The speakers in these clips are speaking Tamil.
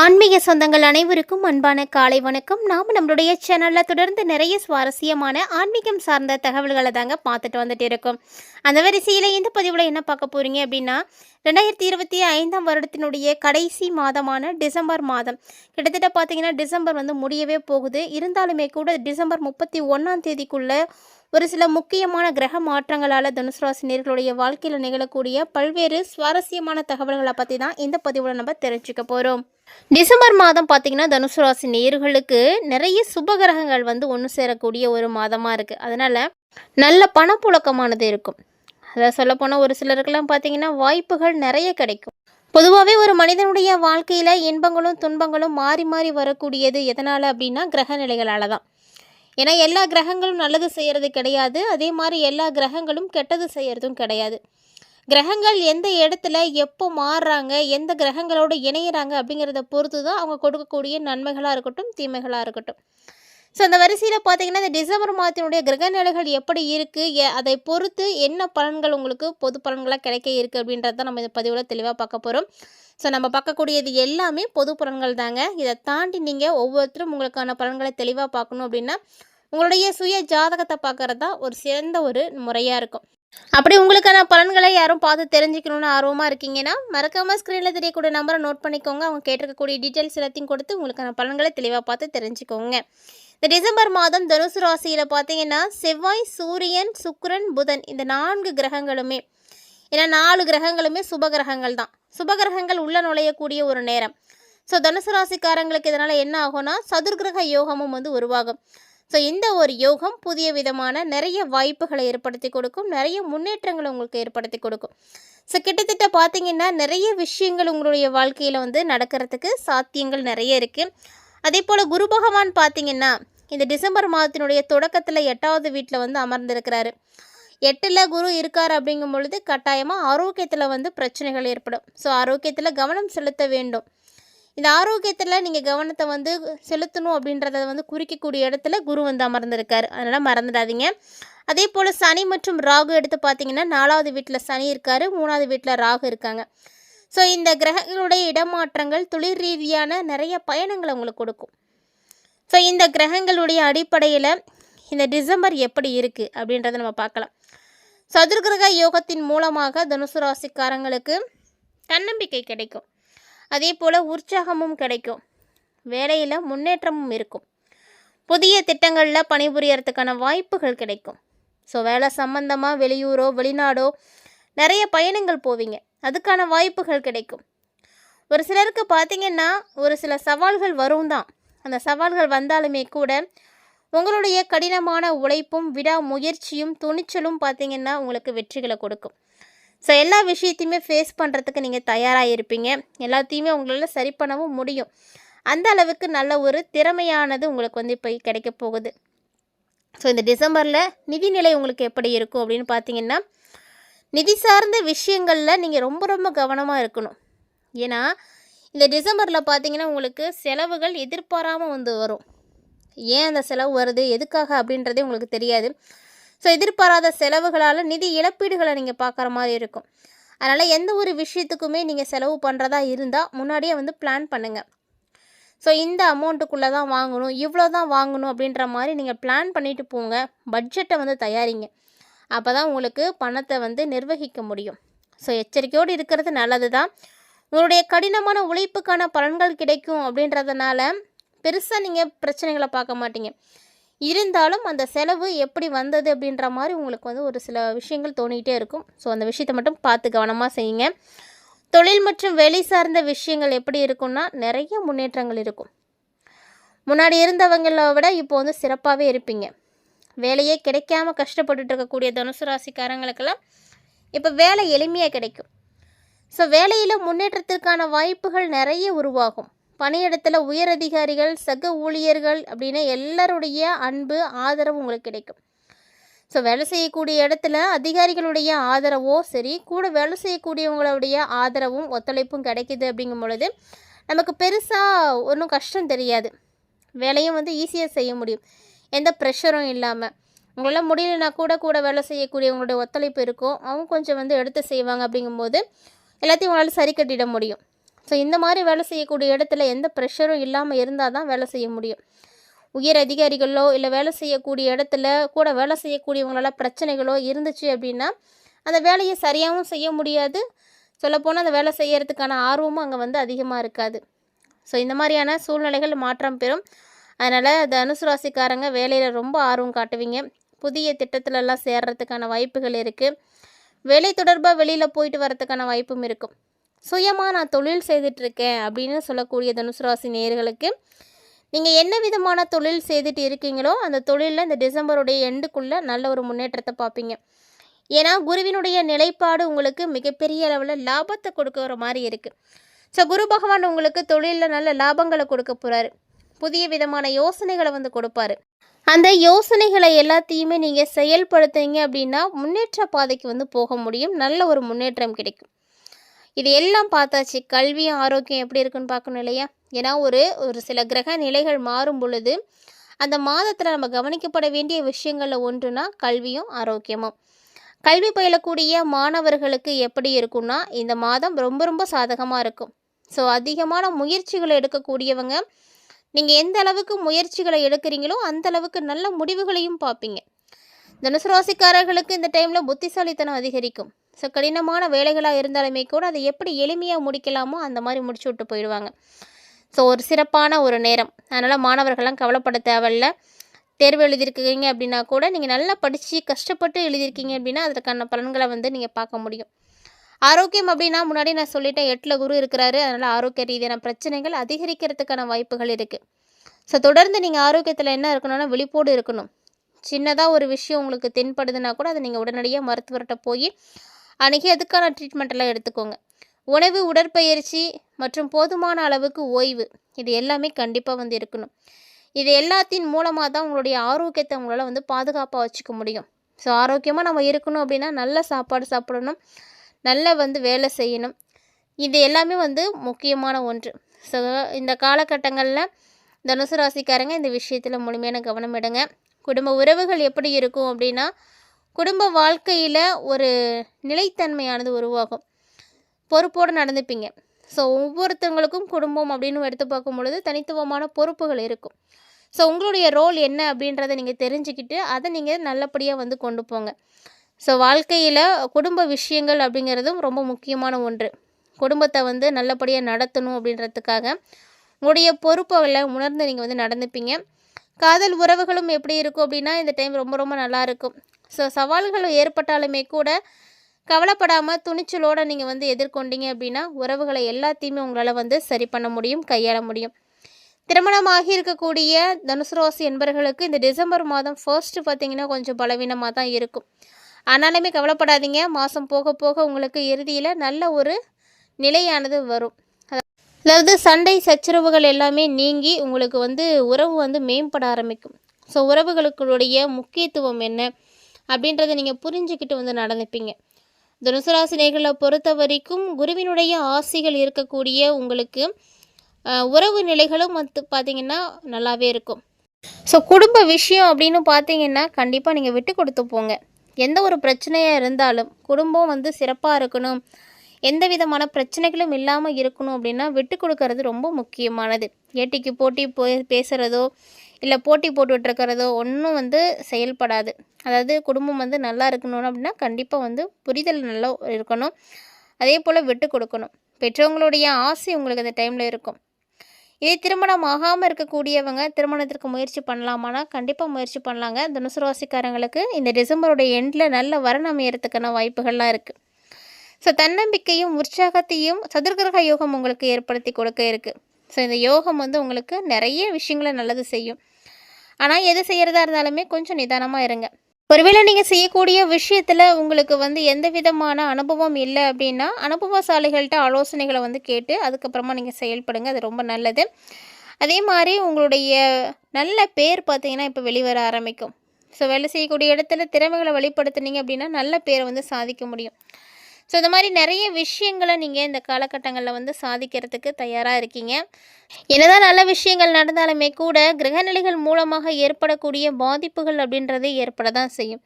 ஆன்மீக சொந்தங்கள் அனைவருக்கும் அன்பான காலை வணக்கம். நாம் நம்மளுடைய சேனலில் தொடர்ந்து நிறைய சுவாரஸ்யமான ஆன்மீகம் சார்ந்த தகவல்களை தாங்க பார்த்துட்டு வந்துட்டு இருக்கோம். அந்த வரிசையில் இந்த பதிவில் என்ன பார்க்க போகிறீங்க அப்படின்னா ரெண்டாயிரத்தி இருபத்தி ஐந்தாம் வருடத்தினுடைய கடைசி மாதமான டிசம்பர் மாதம். கிட்டத்தட்ட பார்த்தீங்கன்னா டிசம்பர் வந்து முடியவே போகுது. இருந்தாலுமே கூட டிசம்பர் முப்பத்தி ஒன்றாம் தேதிக்குள்ளே ஒரு சில முக்கியமான கிரக மாற்றங்களால் தனுசு ராசி நேர்களுடைய வாழ்க்கையில் நிகழக்கூடிய பல்வேறு சுவாரஸ்யமான தகவல்களை பற்றி தான் இந்த பதிவில் நம்ம தெரிஞ்சுக்க போகிறோம் டிசம்பர் மாதம் பார்த்தீங்கன்னா தனுசு ராசி நேர்களுக்கு நிறைய சுபகிரகங்கள் வந்து ஒன்று சேரக்கூடிய ஒரு மாதமாக இருக்குது அதனால் நல்ல பணப்புழக்கமானது இருக்கும். அதை சொல்லப்போனால் ஒரு சிலருக்கெல்லாம் பார்த்தீங்கன்னா வாய்ப்புகள் நிறைய கிடைக்கும். பொதுவாகவே ஒரு மனிதனுடைய வாழ்க்கையில் இன்பங்களும் துன்பங்களும் மாறி மாறி வரக்கூடியது எதனால் அப்படின்னா கிரக நிலைகளால் தான் ஏன்னா எல்லா கிரகங்களும் நல்லது செய்கிறது கிடையாது. அதே மாதிரி எல்லா கிரகங்களும் கெட்டது செய்கிறதும் கிடையாது. கிரகங்கள் எந்த இடத்துல எப்போ மாறுறாங்க எந்த கிரகங்களோடு இணையிறாங்க அப்படிங்கிறத பொறுத்து தான் அவங்க கொடுக்கக்கூடிய நன்மைகளாக இருக்கட்டும் தீமைகளாக இருக்கட்டும். ஸோ அந்த வரிசையில் பார்த்தீங்கன்னா இந்த டிசம்பர் மாதத்தினுடைய கிரக நிலைகள் எப்படி இருக்குது அதை பொறுத்து என்ன பலன்கள் உங்களுக்கு பொது பலன்களாக கிடைக்க இருக்குது அப்படின்றத தான் நம்ம இந்த பதிவில் தெளிவாக பார்க்க போகிறோம் ஸோ நம்ம பார்க்கக்கூடியது எல்லாமே பொது பலன்கள் தாங்க. இதை தாண்டி நீங்கள் ஒவ்வொருத்தரும் உங்களுக்கான பலன்களை தெளிவாக பார்க்கணும் அப்படின்னா உங்களுடைய சுய ஜாதகத்தை பார்க்குறது தான் ஒரு சிறந்த ஒரு முறையாக இருக்கும். அப்படி உங்களுக்கான பலன்களை யாரும் பார்த்து தெரிஞ்சுக்கணும்னு ஆர்வமாக இருக்கீங்கன்னா மறக்காமல் ஸ்க்ரீனில் தெரியக்கூடிய நம்பரை நோட் பண்ணிக்கோங்க. அவங்க கேட்டிருக்கக்கூடிய டீட்டெயில்ஸ் எல்லாத்தையும் கொடுத்து உங்களுக்கான பலன்களை தெளிவாக பார்த்து தெரிஞ்சுக்கோங்க. இந்த டிசம்பர் மாதம் தனுசு ராசியில் பார்த்தீங்கன்னா செவ்வாய் சூரியன் சுக்ரன் புதன் இந்த நான்கு கிரகங்களுமே. ஏன்னா நாலு கிரகங்களுமே சுப கிரகங்கள் தான். சுப கிரகங்கள் உள்ளே நுழையக்கூடிய ஒரு நேரம். ஸோ தனுசு ராசிக்காரங்களுக்கு இதனால் என்ன ஆகும்னா சதுர்கிரக யோகமும் வந்து உருவாகும். ஸோ இந்த ஒரு யோகம் புதிய விதமான நிறைய வாய்ப்புகளை ஏற்படுத்தி கொடுக்கும். நிறைய முன்னேற்றங்களை உங்களுக்கு ஏற்படுத்தி கொடுக்கும். ஸோ கிட்டத்தட்ட பார்த்தீங்கன்னா நிறைய விஷயங்கள் உங்களுடைய வாழ்க்கையில் வந்து நடக்கிறதுக்கு சாத்தியங்கள் நிறைய இருக்குது அதே போல் குரு பகவான் பார்த்தீங்கன்னா இந்த டிசம்பர் மாதத்தினுடைய தொடக்கத்தில் எட்டாவது வீட்டில் வந்து அமர்ந்திருக்கிறாரு. எட்டில் குரு இருக்கார் அப்படிங்கும் பொழுது கட்டாயமாக ஆரோக்கியத்தில் வந்து பிரச்சனைகள் ஏற்படும். ஸோ ஆரோக்கியத்தில் கவனம் செலுத்த வேண்டும். இந்த ஆரோக்கியத்தில் நீங்கள் கவனத்தை வந்து செலுத்தணும் அப்படின்றத வந்து குறிக்கக்கூடிய இடத்துல குரு வந்து அமர்ந்திருக்காரு. அதனால் மறந்துடாதீங்க. அதே போல் சனி மற்றும் ராகு எடுத்து பார்த்தீங்கன்னா நாலாவது வீட்டில் சனி இருக்கார் மூணாவது வீட்டில் ராகு இருக்காங்க. ஸோ இந்த கிரகங்களுடைய இடமாற்றங்கள் தொழில் ரீதியான நிறைய பயணங்களை உங்களுக்கு கொடுக்கும். ஸோ இந்த கிரகங்களுடைய அடிப்படையில் இந்த டிசம்பர் எப்படி இருக்குது அப்படின்றத நம்ம பார்க்கலாம். சதுர்கிரக யோகத்தின் மூலமாக தனுசு ராசிக்காரங்களுக்கு தன்னம்பிக்கை கிடைக்கும். அதே போல் உற்சாகமும் கிடைக்கும். வேலையில் முன்னேற்றமும் இருக்கும். புதிய திட்டங்களில் பணிபுரியறதுக்கான வாய்ப்புகள் கிடைக்கும். ஸோ வேலை சம்மந்தமாக வெளியூரோ வெளிநாடோ நிறைய பயணங்கள் போவீங்க. அதுக்கான வாய்ப்புகள் கிடைக்கும். ஒரு சிலருக்கு பார்த்தீங்கன்னா ஒரு சில சவால்கள் வரும் தான் அந்த சவால்கள் வந்தாலுமே கூட உங்களுடைய கடினமான உழைப்பும் விடாமுயற்சியும் துணிச்சலும் பார்த்தீங்கன்னா உங்களுக்கு வெற்றிகளை கொடுக்கும். ஸோ எல்லா விஷயத்தையுமே ஃபேஸ் பண்ணுறதுக்கு நீங்கள் தயாராக இருப்பீங்க. எல்லாத்தையுமே உங்களால் சரி பண்ணவும் முடியும். அந்த அளவுக்கு நல்ல ஒரு திறமையானது உங்களுக்கு வந்து இப்போ கிடைக்க போகுது. ஸோ இந்த டிசம்பரில் நிதிநிலை உங்களுக்கு எப்படி இருக்கும் அப்படின்னு பார்த்தீங்கன்னா நிதி சார்ந்த விஷயங்களில் நீங்கள் ரொம்ப ரொம்ப கவனமாக இருக்கணும். ஏன்னா இந்த டிசம்பரில் பார்த்தீங்கன்னா உங்களுக்கு செலவுகள் எதிர்பாராமல் வந்து வரும். ஏன் அந்த செலவு வருது? எதுக்காக அப்படின்றதே உங்களுக்கு தெரியாது. ஸோ எதிர்பாராத செலவுகளால் நிதி இழப்பீடுகளை நீங்கள் பார்க்குற மாதிரி இருக்கும். அதனால் எந்த ஒரு விஷயத்துக்குமே நீங்கள் செலவு பண்ணுறதா இருந்தால் முன்னாடியே வந்து பிளான் பண்ணுங்கள் ஸோ இந்த அமௌண்ட்டுக்குள்ளே தான் வாங்கணும். இவ்வளோ தான் வாங்கணும் அப்படின்ற மாதிரி நீங்கள் பிளான் பண்ணிட்டு போங்க. பட்ஜெட்டை வந்து தயாரிங்க. அப்போ தான் உங்களுக்கு பணத்தை வந்து நிர்வகிக்க முடியும். ஸோ எச்சரிக்கையோடு இருக்கிறது நல்லது தான் உங்களுடைய கடினமான உழைப்புக்கான பலன்கள் கிடைக்கும் அப்படின்றதுனால பெருசாக நீங்கள் பிரச்சனைகளை பார்க்க மாட்டீங்க. இருந்தாலும் அந்த செலவு எப்படி வந்தது அப்படின்ற மாதிரி உங்களுக்கு வந்து ஒரு சில விஷயங்கள் தோணிக்கிட்டே இருக்கும். ஸோ அந்த விஷயத்தை மட்டும் பார்த்து கவனமாக செய்யுங்க. தொழில் மற்றும் வேலை சார்ந்த விஷயங்கள் எப்படி இருக்கும்னா நிறைய முன்னேற்றங்கள் இருக்கும். முன்னாடி இருந்தவங்கள விட இப்போ வந்து சிறப்பாகவே இருப்பீங்க. வேலையே கிடைக்காம கஷ்டப்பட்டுட்டு இருக்கக்கூடிய தனுசு ராசிக்காரங்களுக்கெல்லாம் இப்போ வேலை எளிமையாக கிடைக்கும். ஸோ வேலையில் முன்னேற்றத்திற்கான வாய்ப்புகள் நிறைய உருவாகும். பணியிடத்தில் உயர் அதிகாரிகள் சக ஊழியர்கள் அப்படின்னு எல்லாருடைய அன்பு ஆதரவு உங்களுக்கு கிடைக்கும். ஸோ வேலை செய்யக்கூடிய இடத்துல அதிகாரிகளுடைய ஆதரவோ சரி கூட வேலை செய்யக்கூடியவங்களுடைய ஆதரவும் ஒத்துழைப்பும் கிடைக்கிது அப்படிங்கும் பொழுது நமக்கு பெருசாக ஒன்றும் கஷ்டம் தெரியாது. வேலையும் வந்து ஈஸியாக செய்ய முடியும். எந்த ப்ரெஷரும் இல்லாமல் உங்களால் முடியலனா கூட கூட வேலை செய்யக்கூடியவங்களுடைய ஒத்துழைப்பு இருக்கும். அவங்க கொஞ்சம் வந்து எடுத்து செய்வாங்க அப்படிங்கும்போது எல்லாத்தையும் உங்களால் சரி கட்டிட முடியும். ஸோ இந்த மாதிரி வேலை செய்யக்கூடிய இடத்துல எந்த ப்ரெஷரும் இல்லாமல் இருந்தால் தான் வேலை செய்ய முடியும். உயர் அதிகாரிகளோ இல்லை வேலை செய்யக்கூடிய இடத்துல கூட வேலை செய்யக்கூடியவங்களால பிரச்சனைகளோ இருந்துச்சு அப்படின்னா அந்த வேலையை சரியாகவும் செய்ய முடியாது. சொல்லப்போனால் அந்த வேலை செய்யறதுக்கான ஆர்வமும் அங்கே வந்து அதிகமாக இருக்காது. ஸோ இந்த மாதிரியான சூழ்நிலைகள் மாற்றம் பெறும். அதனால் தனுசு ராசிக்காரங்க வேலையில் ரொம்ப ஆர்வம் காட்டுவீங்க. புதிய திட்டத்திலலாம் சேர்றதுக்கான வாய்ப்புகள் இருக்குது வேலை தொடர்பாக வெளியில் போயிட்டு வரத்துக்கான வாய்ப்பும் இருக்கும். சுயமாக நான் தொழில் செய்துட்ருக்கேன் அப்படின்னு சொல்லக்கூடிய தனுசு ராசி நேயர்களுக்கு நீங்கள் என்ன விதமான தொழில் செய்துட்டு இருக்கீங்களோ அந்த தொழிலில் இந்த டிசம்பருடைய எண்டுக்குள்ளே நல்ல ஒரு முன்னேற்றத்தை பார்ப்பீங்க. ஏன்னா குருவினுடைய நிலைப்பாடு உங்களுக்கு மிகப்பெரிய அளவில் லாபத்தை கொடுக்குற மாதிரி இருக்குது ஸோ குரு பகவான் உங்களுக்கு தொழிலில் நல்ல லாபங்களை கொடுக்க போகிறாரு புதிய விதமான யோசனைகளை வந்து கொடுப்பாரு. அந்த யோசனைகளை எல்லாத்தையுமே நீங்கள் செயல்படுத்துங்க அப்படின்னா முன்னேற்ற பாதைக்கு வந்து போக முடியும். நல்ல ஒரு முன்னேற்றம் கிடைக்கும். இது எல்லாம் பார்த்தாச்சு. கல்வியும் ஆரோக்கியம் எப்படி இருக்குன்னு பார்க்கணும் இல்லையா? ஏன்னா ஒரு ஒரு சில கிரக நிலைகள் மாறும் பொழுது அந்த மாதத்தில் நம்ம கவனிக்கப்பட வேண்டிய விஷயங்களில் ஒன்றுனா கல்வியும் ஆரோக்கியமும். கல்வி பயிலக்கூடிய மாணவர்களுக்கு எப்படி இருக்கும்னா இந்த மாதம் ரொம்ப ரொம்ப சாதகமாக இருக்கும். ஸோ அதிகமான முயற்சிகளை எடுக்கக்கூடியவங்க நீங்கள் எந்த அளவுக்கு முயற்சிகளை எடுக்கிறீங்களோ அந்த அளவுக்கு நல்ல முடிவுகளையும் பார்ப்பீங்க. தனுசு ராசிக்காரர்களுக்கு இந்த டைமில் புத்திசாலித்தனம் அதிகரிக்கும். ஸோ கடினமான வேலைகளாக இருந்தாலுமே கூட அதை எப்படி எளிமையாக முடிக்கலாமோ அந்த மாதிரி முடிச்சு விட்டு போயிடுவாங்க. ஸோ ஒரு சிறப்பான ஒரு நேரம். அதனால் மாணவர்கள்லாம் கவலைப்பட தேவையில்ல. தேர்வு எழுதியிருக்கீங்க அப்படின்னா கூட நீங்கள் நல்லா படித்து கஷ்டப்பட்டு எழுதியிருக்கீங்க அப்படின்னா அதற்கான பலன்களை வந்து நீங்கள் பார்க்க முடியும். ஆரோக்கியம் அப்படின்னா முன்னாடி நான் சொல்லிட்டேன் எட்டில் குரு இருக்கிறாரு. அதனால் ஆரோக்கிய ரீதியான பிரச்சனைகள் அதிகரிக்கிறதுக்கான வாய்ப்புகள் இருக்குது ஸோ தொடர்ந்து நீங்கள் ஆரோக்கியத்தில் என்ன இருக்கணும்னா விழிப்போடு இருக்கணும். சின்னதாக ஒரு விஷயம் உங்களுக்கு தென்படுதுன்னா கூட அதை நீங்கள் உடனடியாக மருத்துவர்கிட்ட போய் அணுகி அதுக்கான ட்ரீட்மெண்ட்டெல்லாம் எடுத்துக்கோங்க. உணவு உடற்பயிற்சி மற்றும் போதுமான அளவுக்கு ஓய்வு இது எல்லாமே கண்டிப்பாக வந்து இருக்கணும். இது எல்லாத்தின் மூலமாக தான் உங்களுடைய ஆரோக்கியத்தை உங்களால் வந்து பாதுகாப்பாக வச்சுக்க முடியும். ஸோ ஆரோக்கியமாக நம்ம இருக்கணும் அப்படின்னா நல்ல சாப்பாடு சாப்பிடணும். நல்லா வந்து வேலை செய்யணும். இது எல்லாமே வந்து முக்கியமான ஒன்று. ஸோ இந்த காலகட்டங்களில் தனுசு ராசிக்காரங்க இந்த விஷயத்தில் முழுமையான கவனம் எடுங்க. குடும்ப உறவுகள் எப்படி இருக்கும் அப்படின்னா குடும்ப வாழ்க்கையில் ஒரு நிலைத்தன்மையானது உருவாகும். பொறுப்போடு நடந்துப்பீங்க. ஸோ ஒவ்வொருத்தவங்களுக்கும் குடும்பம் அப்படின்னு எடுத்து பார்க்கும் பொழுது தனித்துவமான பொறுப்புகள் இருக்கும். ஸோ உங்களுடைய ரோல் என்ன அப்படின்றத நீங்கள் தெரிஞ்சுக்கிட்டு அதை நீங்கள் நல்லபடியாக வந்து கொண்டு போங்க. ஸோ வாழ்க்கையில் குடும்ப விஷயங்கள் அப்படிங்கிறதும் ரொம்ப முக்கியமான ஒன்று. குடும்பத்தை வந்து நல்லபடியாக நடத்தணும் அப்படின்றதுக்காக உங்களுடைய பொறுப்புகளை உணர்ந்து நீங்கள் வந்து நடந்துப்பீங்க. காதல் உறவுகளும் எப்படி இருக்கும் அப்படின்னா இந்த டைம் ரொம்ப ரொம்ப நல்லா இருக்கும். ஸோ சவால்கள் ஏற்பட்டாலுமே கூட கவலைப்படாமல் துணிச்சலோடு நீங்கள் வந்து எதிர்கொண்டீங்க அப்படின்னா உறவுகளை எல்லாத்தையுமே உங்களால் வந்து சரி பண்ண முடியும் கையாள முடியும். திருமணமாகி இருக்கக்கூடிய தனுசு ராசி என்பவர்களுக்கு இந்த டிசம்பர் மாதம் ஃபர்ஸ்ட்டு பார்த்தீங்கன்னா கொஞ்சம் பலவீனமாக தான் இருக்கும். ஆனாலுமே கவலைப்படாதீங்க. மாதம் போக போக உங்களுக்கு இறுதியில் நல்ல ஒரு நிலையானது வரும். அதாவது சண்டை சச்சரவுகள் எல்லாமே நீங்கி உங்களுக்கு வந்து உறவு வந்து மேம்பட ஆரம்பிக்கும். ஸோ உறவுகளுடைய முக்கியத்துவம் என்ன அப்படின்றத நீங்கள் புரிஞ்சுக்கிட்டு வந்து நடந்துப்பீங்க. தனுசராசினியர்களை பொறுத்த வரைக்கும் குருவினுடைய ஆசைகள் இருக்கக்கூடிய உங்களுக்கு உறவு நிலைகளும் வந்து பார்த்திங்கன்னா நல்லாவே இருக்கும். ஸோ குடும்ப விஷயம் அப்படின்னு பார்த்தீங்கன்னா கண்டிப்பாக நீங்கள் விட்டு கொடுத்து போங்க. எந்த ஒரு பிரச்சனையாக இருந்தாலும் குடும்பம் வந்து சிறப்பாக இருக்கணும். எந்த விதமான பிரச்சனைகளும் இல்லாமல் இருக்கணும் அப்படின்னா விட்டு கொடுக்கறது ரொம்ப முக்கியமானது. ஏட்டிக்கு போட்டி போய் பேசுகிறதோ இல்லை போட்டி போட்டுட்ருக்கிறதோ ஒன்றும் வந்து செயல்படாது. அதாவது குடும்பம் வந்து நல்லா இருக்கணும் அப்படின்னா கண்டிப்பாக வந்து புரிதல் நல்லா இருக்கணும். அதே போல் விட்டு கொடுக்கணும். பெற்றவங்களுடைய ஆசை உங்களுக்கு அந்த டைமில் இருக்கும். இதே திருமணம் ஆகாமல் இருக்கக்கூடியவங்க திருமணத்திற்கு முயற்சி பண்ணலாமானா கண்டிப்பாக முயற்சி பண்ணலாங்க. தனுசு ராசிக்காரங்களுக்கு இந்த டிசம்பருடைய எண்டில் நல்ல வரன் அமையறதுக்கான வாய்ப்புகள்லாம் இருக்குது ஸோ தன்னம்பிக்கையும் உற்சாகத்தையும் சதுர்கிரக யோகம் உங்களுக்கு ஏற்படுத்தி கொடுக்க இருக்குது ஸோ இந்த யோகம் வந்து உங்களுக்கு நிறைய விஷயங்களை நல்லது செய்யும். ஆனால் எது செய்கிறதா இருந்தாலுமே கொஞ்சம் நிதானமாக இருங்க. ஒருவேளை நீங்கள் செய்யக்கூடிய விஷயத்தில் உங்களுக்கு வந்து எந்த விதமான அனுபவம் இல்லை அப்படின்னா அனுபவசாலிகள்கிட்ட ஆலோசனைகளை வந்து கேட்டு அதுக்கப்புறமா நீங்கள் செயல்படுங்க. அது ரொம்ப நல்லது. அதே மாதிரி உங்களுடைய நல்ல பேர் பார்த்தீங்கன்னா இப்போ வெளிவர ஆரம்பிக்கும். ஸோ வேலை செய்யக்கூடிய இடத்துல திறமைகளை வெளிப்படுத்துனீங்க அப்படின்னா நல்ல பேரை வந்து சாதிக்க முடியும். ஸோ இந்த மாதிரி நிறைய விஷயங்களை நீங்கள் இந்த காலகட்டங்களில் வந்து சாதிக்கிறதுக்கு தயாராக இருக்கீங்க. என்னதான் நல்ல விஷயங்கள் நடந்தாலுமே கூட கிரகநிலைகள் மூலமாக ஏற்படக்கூடிய பாதிப்புகள் அப்படின்றது ஏற்பட தான் செய்யும்.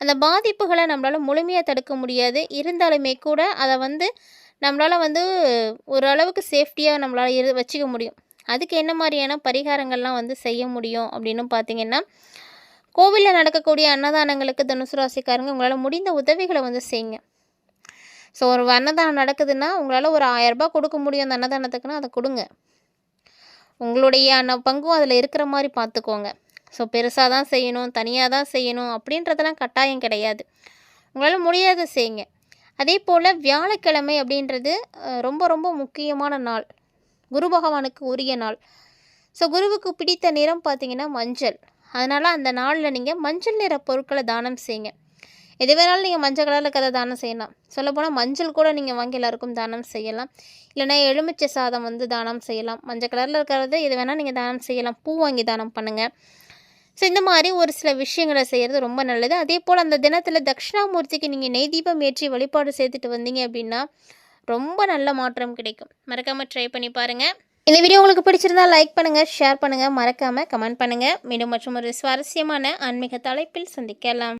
அந்த பாதிப்புகளை நம்மளால் முழுமையாக தடுக்க முடியாது. இருந்தாலுமே கூட அதை வந்து நம்மளால் வந்து ஓரளவுக்கு சேஃப்டியாக நம்மளால் இரு வச்சுக்க முடியும். அதுக்கு என்ன மாதிரியான பரிகாரங்கள்லாம் வந்து செய்ய முடியும் அப்படின்னு பார்த்தீங்கன்னா கோவிலில் நடக்கக்கூடிய அன்னதானங்களுக்கு தனுசு ராசிக்காரங்க உங்களால் முடிந்த உதவிகளை வந்து செய்யுங்க. ஸோ ஒரு அன்னதானம் நடக்குதுன்னா உங்களால் ஒரு ஆயரரூபா கொடுக்க முடியும் அந்த அன்னதானத்துக்குன்னா அதை கொடுங்க. உங்களுடைய அன்ன பங்கும் அதில் இருக்கிற மாதிரி பார்த்துக்கோங்க ஸோ பெருசாக தான் செய்யணும் தனியாக தான் செய்யணும் அப்படின்றதெல்லாம் கட்டாயம் கிடையாது. உங்களால் முடியாத செய்யுங்க. அதே போல் வியாழக்கிழமை அப்படின்றது ரொம்ப ரொம்ப முக்கியமான நாள். குரு பகவானுக்கு உரிய நாள். ஸோ குருவுக்கு பிடித்த நிறம் பார்த்தீங்கன்னா மஞ்சள். அதனால் அந்த நாளில் நீங்கள் மஞ்சள் நிற பொருட்களை தானம் செய்யுங்க. எது வேணாலும் நீங்கள் மஞ்சள் கலரில் இருக்கிறத தானம் செய்யலாம். சொல்லப்போனால் மஞ்சள் கூட நீங்கள் வாங்கி எல்லாருக்கும் தானம் செய்யலாம். இல்லைன்னா எலுமிச்சை சாதம் வந்து தானம் செய்யலாம். மஞ்சள் கலரில் இருக்கிறத எது வேணால் நீங்கள் தானம் செய்யலாம். பூ வாங்கி தானம் பண்ணுங்கள் ஸோ இந்த மாதிரி ஒரு சில விஷயங்களை செய்கிறது ரொம்ப நல்லது. அதே போல் அந்த தினத்தில் தட்சிணாமூர்த்திக்கு நீங்கள் நெய் தீபம் ஏற்றி வழிபாடு செய்துட்டு வந்தீங்க அப்படின்னா ரொம்ப நல்ல மாற்றம் கிடைக்கும். மறக்காமல் ட்ரை பண்ணி பாருங்கள் இந்த வீடியோ உங்களுக்கு பிடிச்சிருந்தா லைக் பண்ணுங்கள் ஷேர் பண்ணுங்கள் மறக்காமல் கமெண்ட் பண்ணுங்கள் மீண்டும் மற்றும் ஒரு சுவாரஸ்யமான ஆன்மீக தலைப்பில் சந்திக்கலாம்.